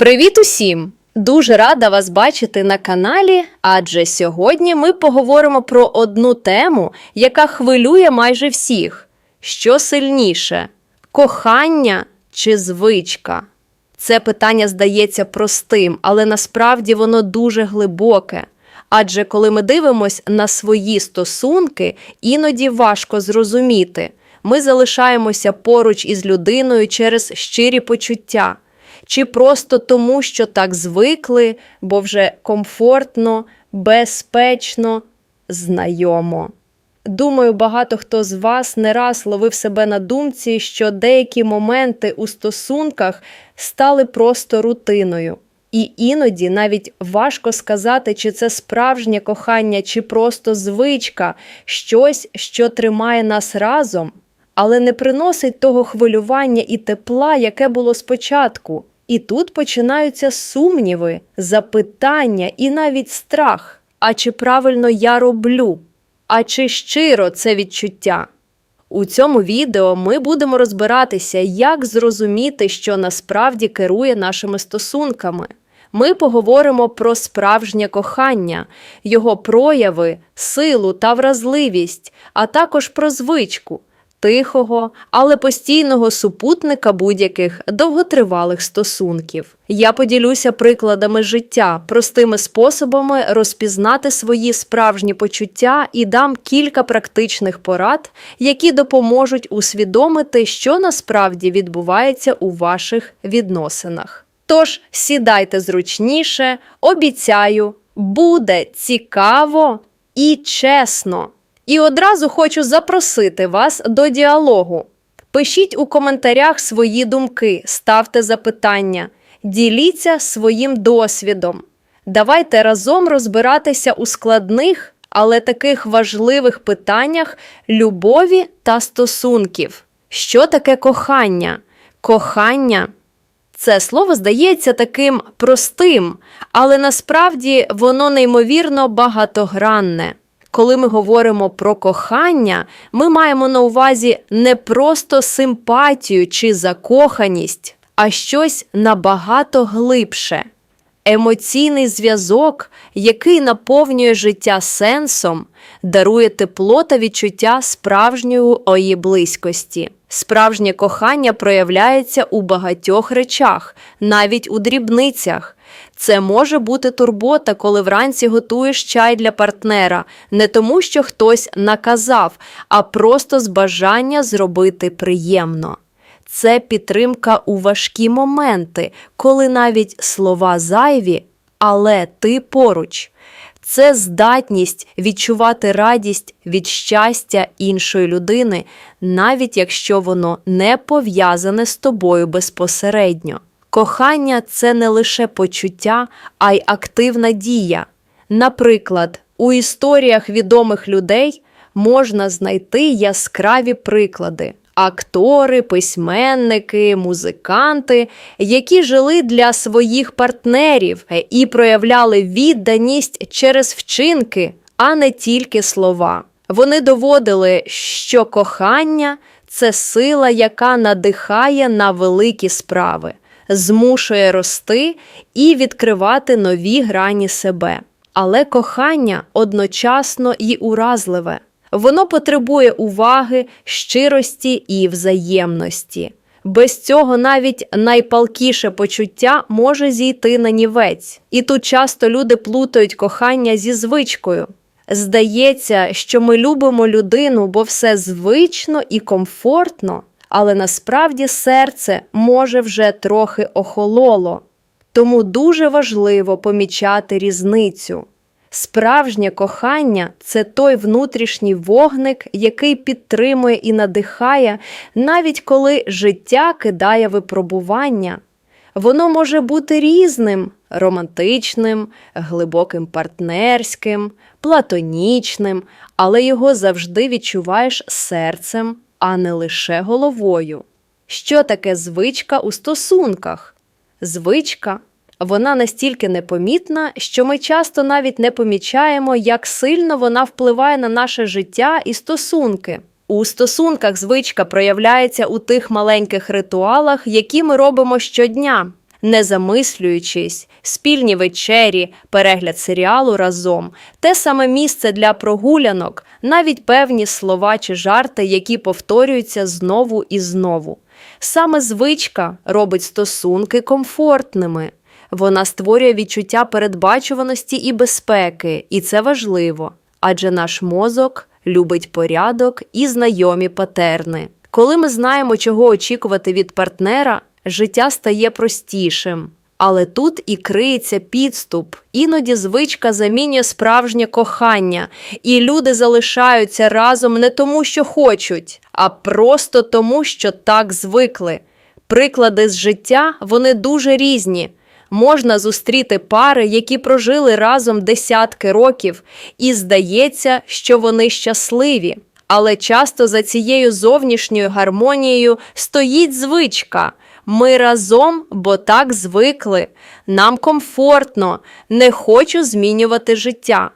Привіт усім! Дуже рада вас бачити на каналі, адже сьогодні ми поговоримо про одну тему, яка хвилює майже всіх: що сильніше кохання чи звичка? Це питання здається простим, але насправді воно дуже глибоке. Адже коли ми дивимося на свої стосунки, іноді важко зрозуміти, ми залишаємося поруч із людиною через щирі почуття, чи просто тому, що так звикли, бо вже комфортно, безпечно, знайомо. Думаю, багато хто з вас не раз ловив себе на думці, що деякі моменти у стосунках стали просто рутиною. І іноді навіть важко сказати, чи це справжнє кохання, чи просто звичка, щось, що тримає нас разом, але не приносить того хвилювання і тепла, яке було спочатку. І тут починаються сумніви, запитання і навіть страх. А чи правильно я роблю? А чи щиро це відчуття? У цьому відео ми будемо розбиратися, як зрозуміти, що насправді керує нашими стосунками. Ми поговоримо про справжнє кохання, його прояви, силу та вразливість, а також про звичку тихого, але постійного супутника будь-яких довготривалих стосунків. Я поділюся прикладами життя, простими способами розпізнати свої справжні почуття і дам кілька практичних порад, які допоможуть усвідомити, що насправді відбувається у ваших відносинах. Тож сідайте зручніше, обіцяю, буде цікаво і чесно. І одразу хочу запросити вас до діалогу. Пишіть у коментарях свої думки, ставте запитання, діліться своїм досвідом. Давайте разом розбиратися у складних, але таких важливих питаннях любові та стосунків. Що таке кохання? Кохання це слово здається таким простим, але насправді воно неймовірно багатогранне. Коли ми говоримо про кохання, ми маємо на увазі не просто симпатію чи закоханість, а щось набагато глибше. Емоційний зв'язок, який наповнює життя сенсом, дарує тепло та відчуття справжньої близькості. Справжнє кохання проявляється у багатьох речах, навіть у дрібницях. Це може бути турбота, коли вранці готуєш чай для партнера, не тому, що хтось наказав, а просто з бажання зробити приємно. Це підтримка у важкі моменти, коли навіть слова зайві, але ти поруч. Це здатність відчувати радість від щастя іншої людини, навіть якщо воно не пов'язане з тобою безпосередньо. Кохання це не лише почуття, а й активна дія. Наприклад, у історіях відомих людей можна знайти яскраві приклади. Актори, письменники, музиканти, які жили для своїх партнерів і проявляли відданість через вчинки, а не тільки слова. Вони доводили, що кохання це сила, яка надихає на великі справи, змушує рости і відкривати нові грані себе. Але кохання одночасно і уразливе. Воно потребує уваги, щирості і взаємності. Без цього навіть найпалкіше почуття може зійти на нівець. І тут часто люди плутають кохання зі звичкою. Здається, що ми любимо людину, бо все звично і комфортно, але насправді серце може вже трохи охололо. Тому дуже важливо помічати різницю. Справжнє кохання це той внутрішній вогник, який підтримує і надихає, навіть коли життя кидає випробування. Воно може бути різним романтичним, глибоким партнерським, платонічним, але його завжди відчуваєш серцем, а не лише головою. Що таке звичка у стосунках? Звичка вона настільки непомітна, що ми часто навіть не помічаємо, як сильно вона впливає на наше життя і стосунки. У стосунках звичка проявляється у тих маленьких ритуалах, які ми робимо щодня. Не замислюючись, спільні вечері, перегляд серіалу разом, те саме місце для прогулянок, навіть певні слова чи жарти, які повторюються знову і знову. Саме звичка робить стосунки комфортними. Вона створює відчуття передбачуваності і безпеки, і це важливо, адже наш мозок любить порядок і знайомі патерни. Коли ми знаємо, чого очікувати від партнера, життя стає простішим. Але тут і криється підступ. Іноді звичка замінює справжнє кохання, і люди залишаються разом не тому, що хочуть, а просто тому, що так звикли. Приклади з життя вони дуже різні. Можна зустріти пари, які прожили разом десятки років, і здається, що вони щасливі. Але часто за цією зовнішньою гармонією стоїть звичка. Ми разом, бо так звикли. Нам комфортно, не хочу змінювати життя.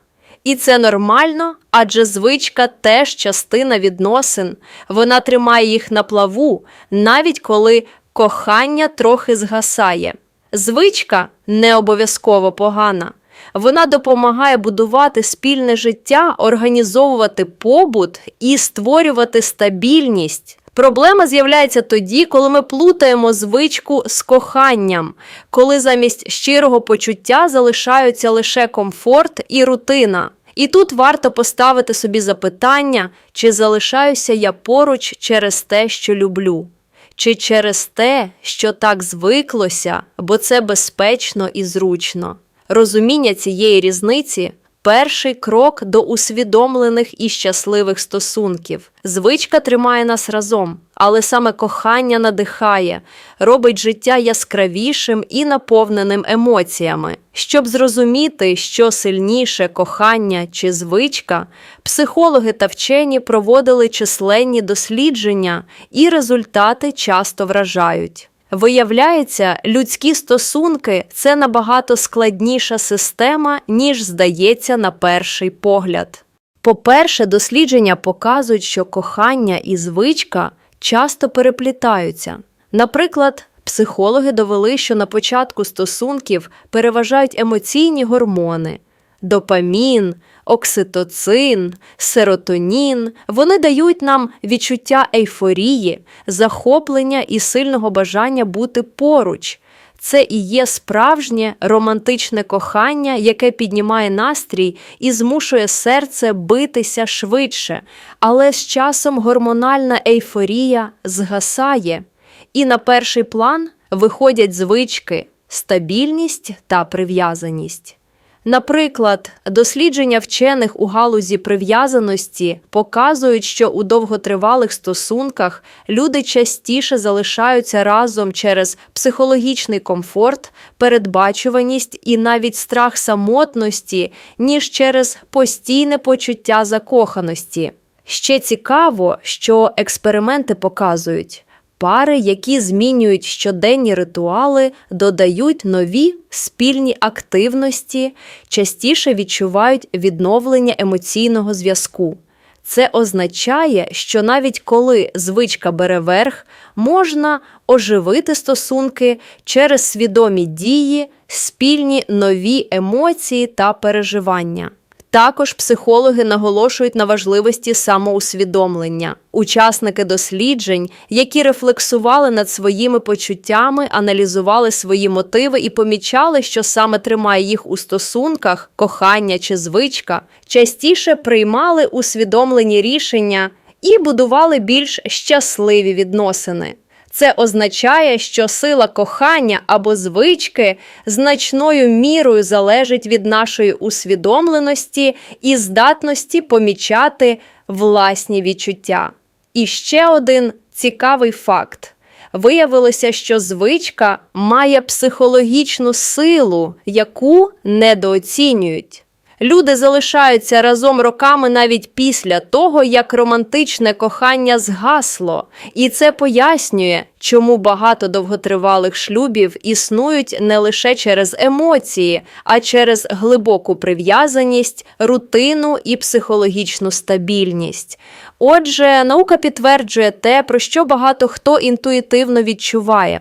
І це нормально, адже звичка теж частина відносин. Вона тримає їх на плаву, навіть коли кохання трохи згасає. Звичка не обов'язково погана. Вона допомагає будувати спільне життя, організовувати побут і створювати стабільність. Проблема з'являється тоді, коли ми плутаємо звичку з коханням, коли замість щирого почуття залишаються лише комфорт і рутина. І тут варто поставити собі запитання, чи залишаюся я поруч через те, що люблю, чи через те, що так звиклося, бо це безпечно і зручно. Розуміння цієї різниці перший крок до усвідомлених і щасливих стосунків. Звичка тримає нас разом, але саме кохання надихає, робить життя яскравішим і наповненим емоціями. Щоб зрозуміти, що сильніше кохання чи звичка, психологи та вчені проводили численні дослідження, і результати часто вражають. Виявляється, людські стосунки це набагато складніша система, ніж здається на перший погляд. По-перше, дослідження показують, що кохання і звичка часто переплітаються. Наприклад, психологи довели, що на початку стосунків переважають емоційні гормони допамін, окситоцин, серотонін. Вони дають нам відчуття ейфорії, захоплення і сильного бажання бути поруч. Це і є справжнє романтичне кохання, яке піднімає настрій і змушує серце битися швидше. Але з часом гормональна ейфорія згасає, і на перший план виходять звички, стабільність та прив'язаність. Наприклад, дослідження вчених у галузі прив'язаності показують, що у довготривалих стосунках люди частіше залишаються разом через психологічний комфорт, передбачуваність і навіть страх самотності, ніж через постійне почуття закоханості. Ще цікаво, що експерименти показують. Пари, які змінюють щоденні ритуали, додають нові спільні активності, частіше відчувають відновлення емоційного зв'язку. Це означає, що навіть коли звичка бере верх, можна оживити стосунки через свідомі дії, спільні нові емоції та переживання. Також психологи наголошують на важливості самоусвідомлення. Учасники досліджень, які рефлексували над своїми почуттями, аналізували свої мотиви і помічали, що саме тримає їх у стосунках, кохання чи звичка, частіше приймали усвідомлені рішення і будували більш щасливі відносини. Це означає, що сила кохання або звички значною мірою залежить від нашої усвідомленості і здатності помічати власні відчуття. І ще один цікавий факт. Виявилося, що звичка має психологічну силу, яку недооцінюють. Люди залишаються разом роками навіть після того, як романтичне кохання згасло, і це пояснює, чому багато довготривалих шлюбів існують не лише через емоції, а через глибоку прив'язаність, рутину і психологічну стабільність. Отже, наука підтверджує те, про що багато хто інтуїтивно відчуває.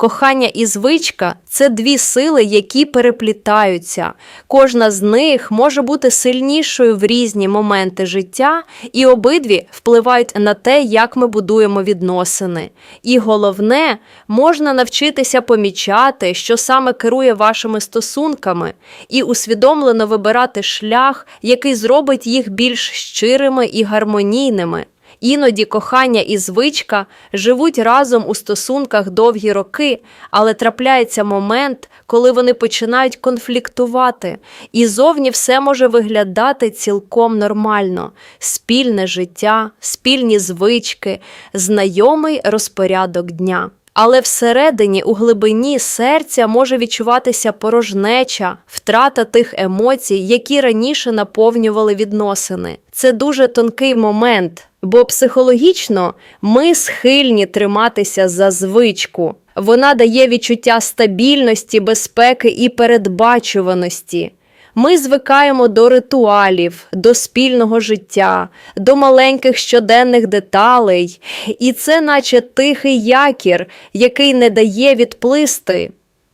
Кохання і звичка це дві сили, які переплітаються. Кожна з них може бути сильнішою в різні моменти життя, і обидві впливають на те, як ми будуємо відносини. І головне, можна навчитися помічати, що саме керує вашими стосунками, і усвідомлено вибирати шлях, який зробить їх більш щирими і гармонійними. Іноді кохання і звичка живуть разом у стосунках довгі роки, але трапляється момент, коли вони починають конфліктувати, і зовні все може виглядати цілком нормально: спільне життя, спільні звички, знайомий розпорядок дня. Але всередині, у глибині серця може відчуватися порожнеча, втрата тих емоцій, які раніше наповнювали відносини. Це дуже тонкий момент, бо психологічно ми схильні триматися за звичку. Вона дає відчуття стабільності, безпеки і передбачуваності. Ми звикаємо до ритуалів, до спільного життя, до маленьких щоденних деталей, і це наче тихий якір, який не дає відплисти.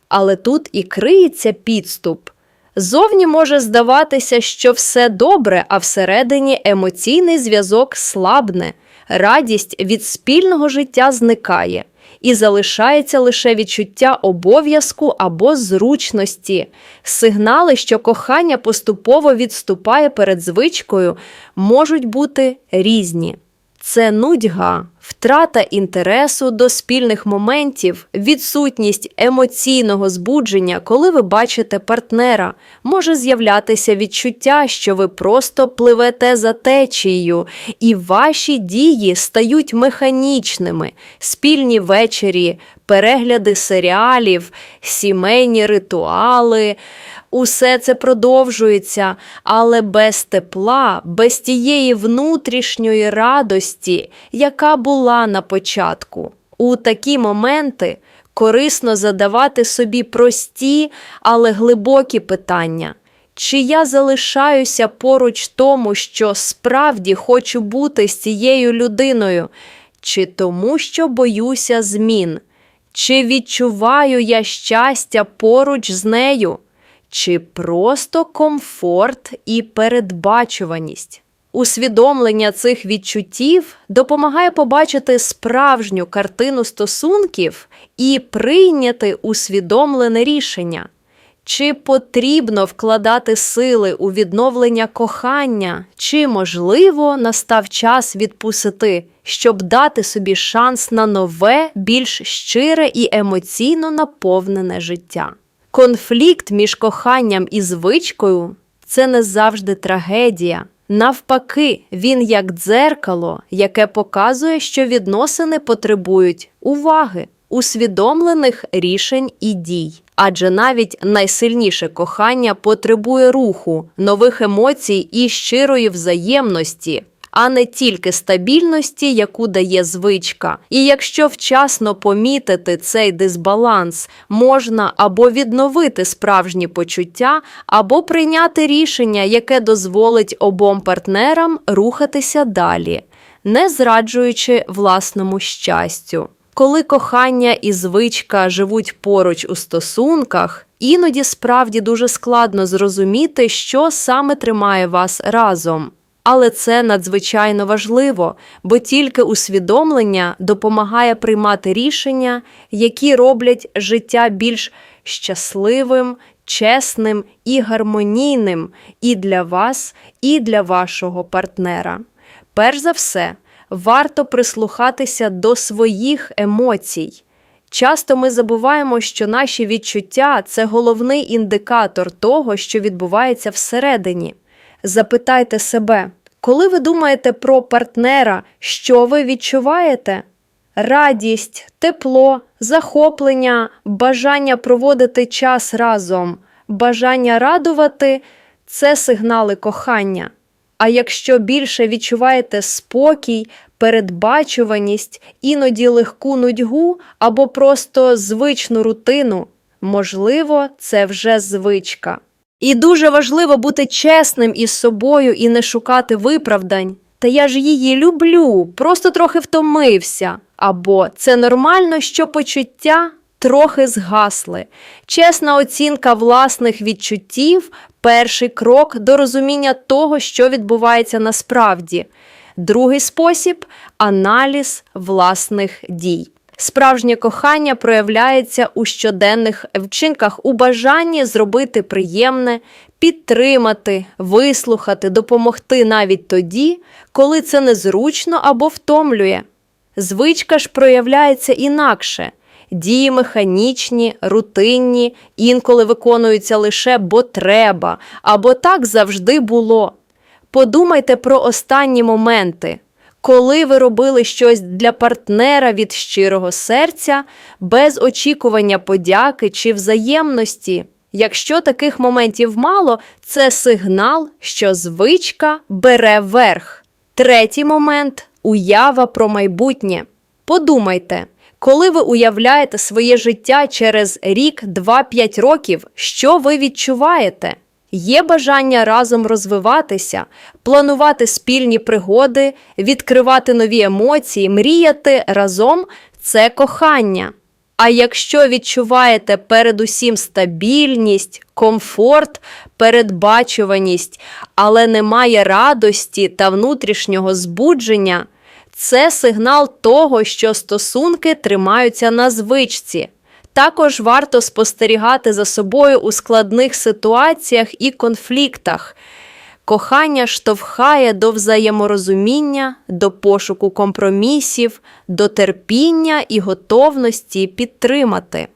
Але тут і криється підступ. Зовні може здаватися, що все добре, а всередині емоційний зв'язок слабне, радість від спільного життя зникає, і залишається лише відчуття обов'язку або зручності. Сигнали, що кохання поступово відступає перед звичкою, можуть бути різні. Це нудьга, втрата інтересу до спільних моментів, відсутність емоційного збудження, коли ви бачите партнера, може з'являтися відчуття, що ви просто пливете за течією, і ваші дії стають механічними, спільні вечері, перегляди серіалів, сімейні ритуали. Усе це продовжується, але без тепла, без тієї внутрішньої радості, яка була на початку. У такі моменти корисно задавати собі прості, але глибокі питання. Чи я залишаюся поруч тому, що справді хочу бути з цією людиною, чи тому, що боюся змін? Чи відчуваю я щастя поруч з нею? Чи просто комфорт і передбачуваність? Усвідомлення цих відчуттів допомагає побачити справжню картину стосунків і прийняти усвідомлене рішення. Чи потрібно вкладати сили у відновлення кохання, чи, можливо, настав час відпустити, щоб дати собі шанс на нове, більш щире і емоційно наповнене життя? Конфлікт між коханням і звичкою це не завжди трагедія. Навпаки, він як дзеркало, яке показує, що відносини потребують уваги, усвідомлених рішень і дій. Адже навіть найсильніше кохання потребує руху, нових емоцій і щирої взаємності, а не тільки стабільності, яку дає звичка. І якщо вчасно помітити цей дисбаланс, можна або відновити справжні почуття, або прийняти рішення, яке дозволить обом партнерам рухатися далі, не зраджуючи власному щастю. Коли кохання і звичка живуть поруч у стосунках, іноді справді дуже складно зрозуміти, що саме тримає вас разом. Але це надзвичайно важливо, бо тільки усвідомлення допомагає приймати рішення, які роблять життя більш щасливим, чесним і гармонійним і для вас, і для вашого партнера. Перш за все, варто прислухатися до своїх емоцій. Часто ми забуваємо, що наші відчуття це головний індикатор того, що відбувається всередині. Запитайте себе, коли ви думаєте про партнера, що ви відчуваєте? Радість, тепло, захоплення, бажання проводити час разом, бажання радувати це сигнали кохання. А якщо більше відчуваєте спокій, передбачуваність, іноді легку нудьгу або просто звичну рутину, можливо, це вже звичка. І дуже важливо бути чесним із собою і не шукати виправдань. Та я ж її люблю, просто трохи втомився. Або це нормально, що почуття трохи згасли. Чесна оцінка власних відчуттів перший крок до розуміння того, що відбувається насправді. Другий спосіб аналіз власних дій. Справжнє кохання проявляється у щоденних вчинках, у бажанні зробити приємне, підтримати, вислухати, допомогти навіть тоді, коли це незручно або втомлює. Звичка ж проявляється інакше. Дії механічні, рутинні, інколи виконуються лише бо треба, або так завжди було. Подумайте про останні моменти, коли ви робили щось для партнера від щирого серця, без очікування подяки чи взаємності. Якщо таких моментів мало, це сигнал, що звичка бере верх. Третій момент уява про майбутнє. Подумайте, коли ви уявляєте своє життя через рік, два-п'ять років, що ви відчуваєте? Є бажання разом розвиватися, планувати спільні пригоди, відкривати нові емоції, мріяти разом це кохання. А якщо відчуваєте передусім стабільність, комфорт, передбачуваність, але немає радості та внутрішнього збудження, це сигнал того, що стосунки тримаються на звичці. Також варто спостерігати за собою у складних ситуаціях і конфліктах. Кохання штовхає до взаєморозуміння, до пошуку компромісів, до терпіння і готовності підтримати.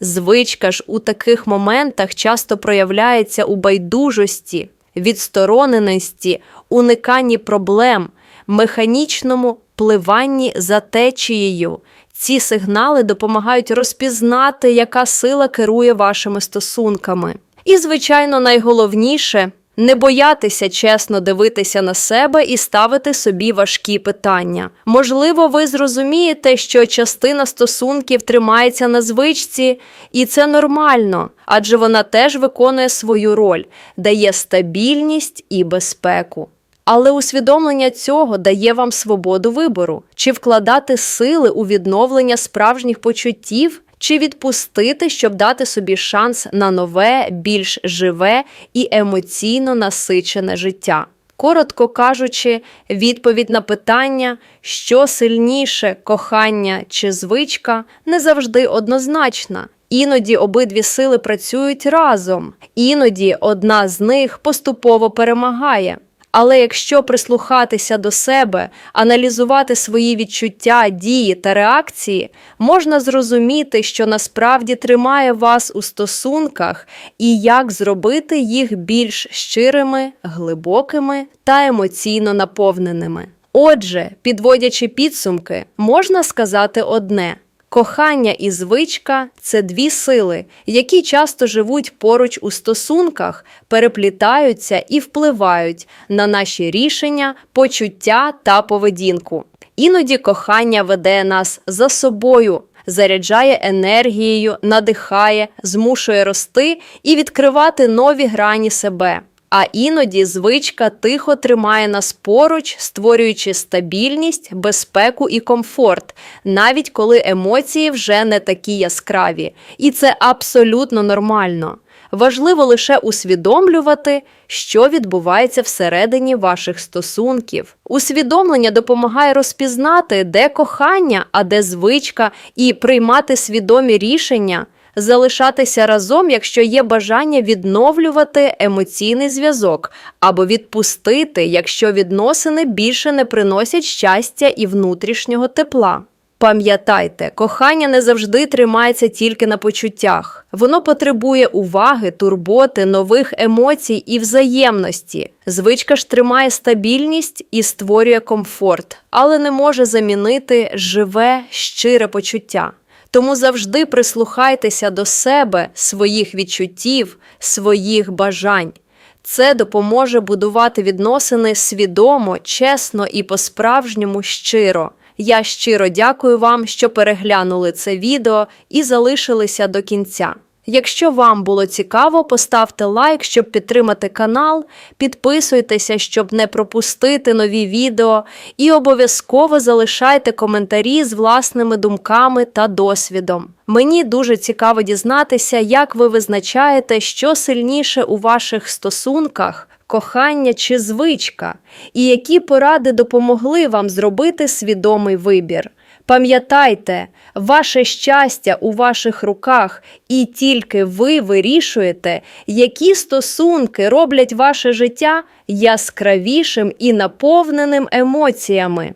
Звичка ж у таких моментах часто проявляється у байдужості, відстороненості, униканні проблем, механічному пливанні за течією. Ці сигнали допомагають розпізнати, яка сила керує вашими стосунками. І, звичайно, найголовніше не боятися чесно дивитися на себе і ставити собі важкі питання. Можливо, ви зрозумієте, що частина стосунків тримається на звичці, і це нормально, адже вона теж виконує свою роль, дає стабільність і безпеку. Але усвідомлення цього дає вам свободу вибору, чи вкладати сили у відновлення справжніх почуттів, чи відпустити, щоб дати собі шанс на нове, більш живе і емоційно насичене життя. Коротко кажучи, відповідь на питання, що сильніше кохання чи звичка, не завжди однозначна. Іноді обидві сили працюють разом, іноді одна з них поступово перемагає. Але якщо прислухатися до себе, аналізувати свої відчуття, дії та реакції, можна зрозуміти, що насправді тримає вас у стосунках і як зробити їх більш щирими, глибокими та емоційно наповненими. Отже, підводячи підсумки, можна сказати одне. Кохання і звичка це дві сили, які часто живуть поруч у стосунках, переплітаються і впливають на наші рішення, почуття та поведінку. Іноді кохання веде нас за собою, заряджає енергією, надихає, змушує рости і відкривати нові грані себе. А іноді звичка тихо тримає нас поруч, створюючи стабільність, безпеку і комфорт, навіть коли емоції вже не такі яскраві. І це абсолютно нормально. Важливо лише усвідомлювати, що відбувається всередині ваших стосунків. Усвідомлення допомагає розпізнати, де кохання, а де звичка, і приймати свідомі рішення залишатися разом, якщо є бажання відновлювати емоційний зв'язок, або відпустити, якщо відносини більше не приносять щастя і внутрішнього тепла. Пам'ятайте, кохання не завжди тримається тільки на почуттях. Воно потребує уваги, турботи, нових емоцій і взаємності. Звичка ж тримає стабільність і створює комфорт, але не може замінити живе, щире почуття. Тому завжди прислухайтеся до себе, своїх відчуттів, своїх бажань. Це допоможе будувати відносини свідомо, чесно і по-справжньому щиро. Я щиро дякую вам, що переглянули це відео і залишилися до кінця. Якщо вам було цікаво, поставте лайк, щоб підтримати канал, підписуйтеся, щоб не пропустити нові відео, і обов'язково залишайте коментарі з власними думками та досвідом. Мені дуже цікаво дізнатися, як ви визначаєте, що сильніше у ваших стосунках, кохання чи звичка, і які поради допомогли вам зробити свідомий вибір. Пам'ятайте, ваше щастя у ваших руках, і тільки ви вирішуєте, які стосунки роблять ваше життя яскравішим і наповненим емоціями.